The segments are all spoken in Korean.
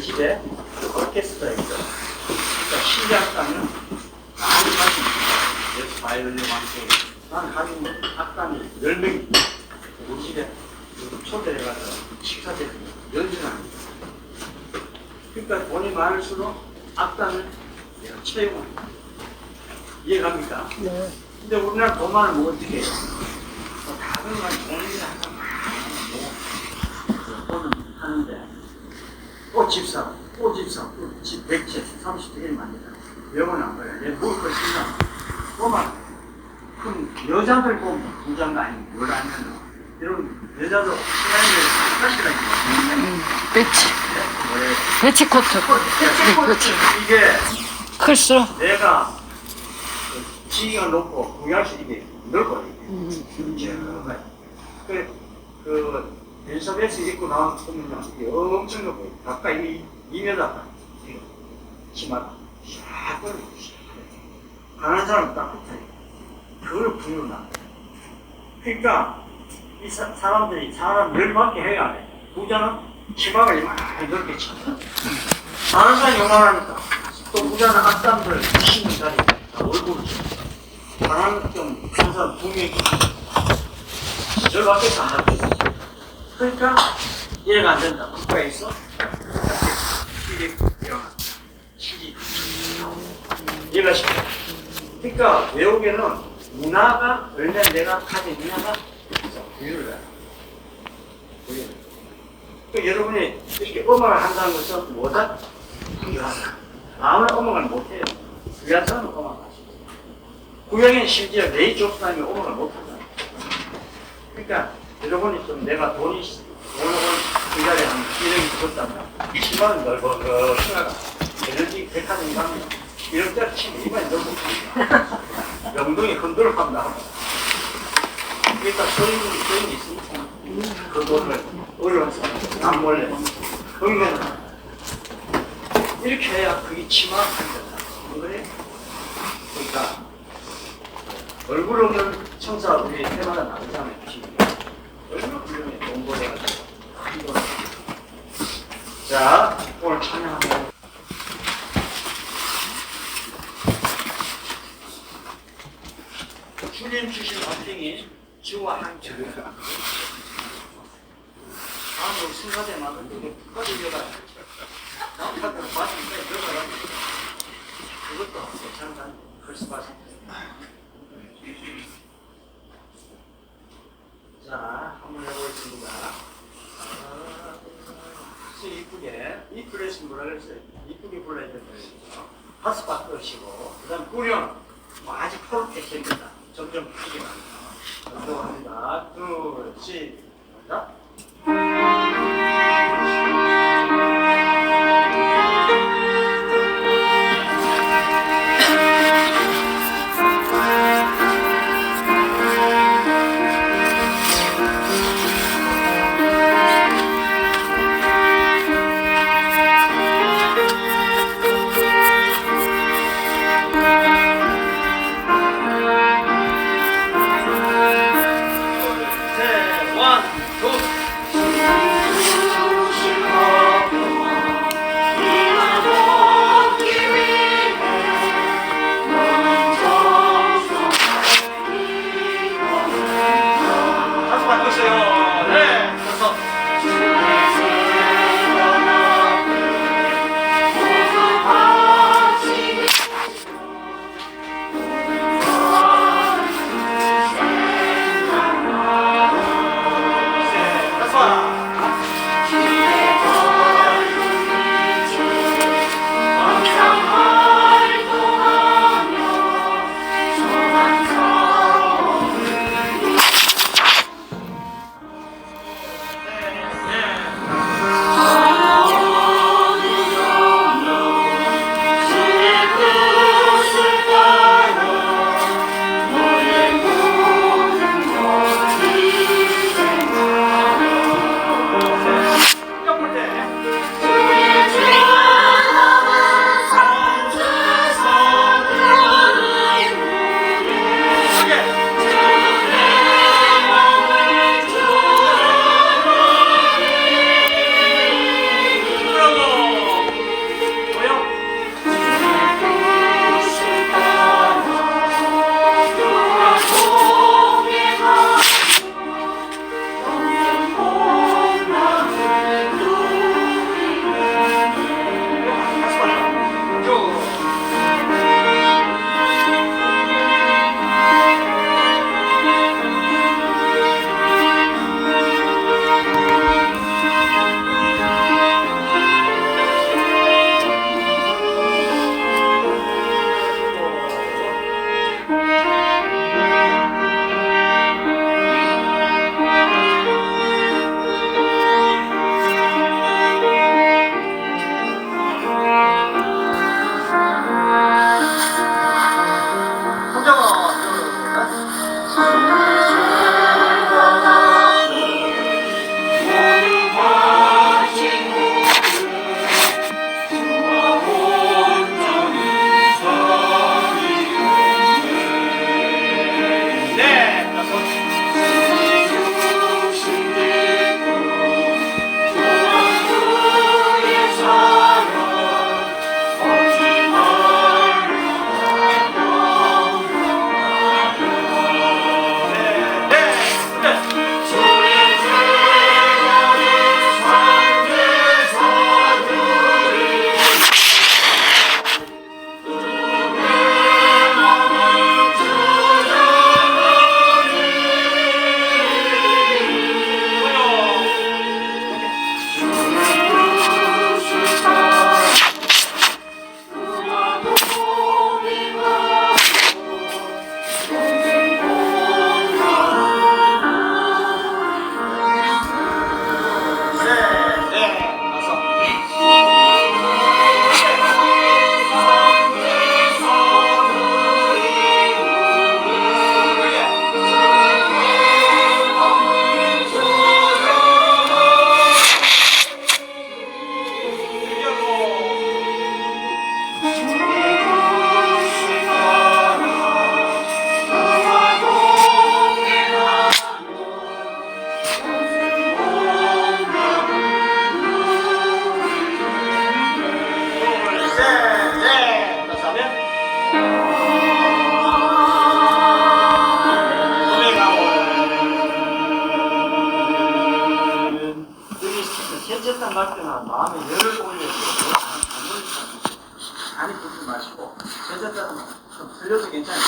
우리 집에 오케스트라 있죠. 그러니까 신기하다면 많이 있어요. 여기서 바이올린 완성. 난 가지고 악단이 열 명이 우리 집에 초대를 해가서 식사 때 연주를 합니다. 그러니까 돈이 많을수록 악단을 내가 채용합니다. 이해갑니까? 네. 근데 우리나라 돈 많으면 뭐 어떻게 해요? 뭐 다른 건 돈이 항상 많고 돈은 하는데 꽃집사, 꽃집사, 꽃집 100채, 30대 1만이다. 영원 안 가요. 얘 먹을 거 신나. 꼬마. 그럼 여자들 보면 부자가 아니고 뭘 아니면 이런 여자도 시간을 사실은 배치, 뭐래. 배치 코트. 그렇지. 이게 클수록. 내가 그 지위가 높고 이게 넓어요. 음. 이게 그, 그 엘사베스 입고 나오면 이게 엄청 넓어요. 가까이 2m 가 치마가 샥 걸려. 가는 사람 딱 붙어요. 그걸 부르나. 그러니까 이 사, 사람들이 사람 열받게 해야 돼. 부자는 치마가 이만하게 넓게 쳐. 다른 사람이 요만하니까 또 부자는 악담들 신는 자리 다 얼굴을 쳐. 다른 좀 항상 분명히 열받게서 안 잡혀. 그러니까 이해가 안 된다. 국가에 있어. 이게 일어나. 시기. 이해가 쉽다. 그러니까 외국에는 문화가 얼마나 내가 가진 문화가. 부유를. 그 여러분이 이렇게 음악을 한다는 것은 뭐다? 부유하다. 아무나 음악을 못해요. 부유한 사람은 음악을 하시고. 구형은 심지어 레이 조스나면 음악을 못하잖아. 그러니까 여러분이 좀 내가 돈이 오늘 그 자리에 한 1억이 들었다면 10만 넓어 그 생각가 에너지 백화점 가면 이럴 때 치면 이만 넓고 영동이 흔들어 간다. 그러니까 소인이 소인이 있으니까 그 돈을 어려워서 안 몰래 그러면 이렇게 해야 그게 치마 한다. 그래? 그러니까 얼굴 없는 청사들이 해마다 나오잖아요. 이거. 자, 오늘 찬양하면 주님 주신 헌팅이 주와 함께. 다음으로 순서대마다 이게 북가들려가 다음 파트는 맞으니까 들어가라. 그것도 괜찮다. 글씨 봐서. 자, 한번 해보겠습니다. 아, 진짜 이쁘게, 이쁘게 뭐라 그랬어요? 이쁘게 불러야 된다 그랬죠. 다섯 바 끄시고, 그 다음 꾸련, 뭐 아주 포렇게 생긴다. 점점 크게 나니다 운동합니다. 둘, 시 마음에 열을 올려서 많이 붓지 마시고 단은 좀 틀려도 괜찮아요.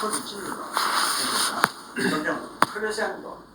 손 거. 그냥 크레센도 크레센도